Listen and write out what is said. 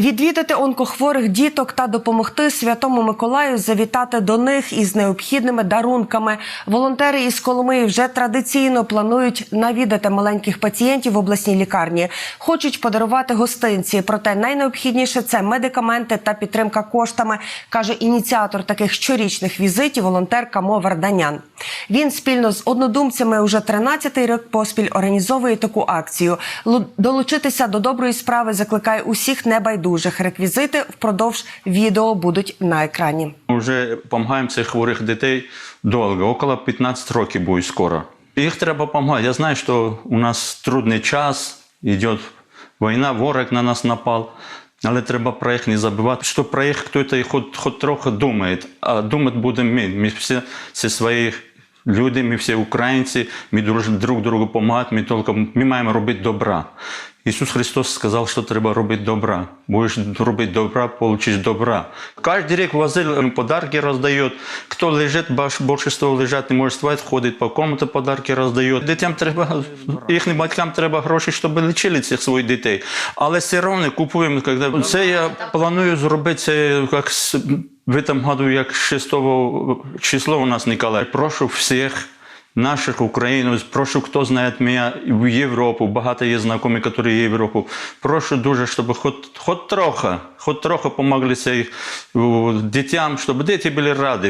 Відвідати онкохворих діток та допомогти Святому Миколаю завітати до них із необхідними дарунками. Волонтери із Коломиї вже традиційно планують навідати маленьких пацієнтів в обласній лікарні. Хочуть подарувати гостинці. Проте найнеобхідніше це медикаменти та підтримка коштами, каже ініціатор таких щорічних візитів, волонтер Камо Варданян. Він спільно з однодумцями уже 13-й рік поспіль організовує таку акцію. Долучитися до доброї справи закликає усіх небайдужих. Реквізити впродовж відео будуть на екрані. Ми вже допомагаємо цих хворих дітей довго, около 15 років буде скоро. Їх треба допомагати. Я знаю, що у нас трудний час, йде війна, ворог на нас напав. Але треба про їх не забувати, що про їх хтось хоч, хоч трохи думає. А думати будемо ми. Ми всі зі своїх люди, ми всі українці, ми друг, друг другу допомагати, ми тільки ми маємо робити добра. Ісус Христос сказав, що треба робити добра. Будеш робити добра, получиш добра. Кожен рік возили, подарки роздають. Хто лежить, більшість лежать не може вставати, ходить по комнату, подарки роздають. Дітям треба, їхнім батькам треба гроші, щоб лічили цих своїх дітей. Але все одно купуємо. Це я планую зробити це як в этом году, як 6 число у нас Николай. Прошу всіх наших українців, прошу, хто знає мене в Європу, багато є знайомі, які в Європу. Прошу дуже, щоб хоч, хоч трохи, хоч трохи помогли цим дітям, щоб діти були раді.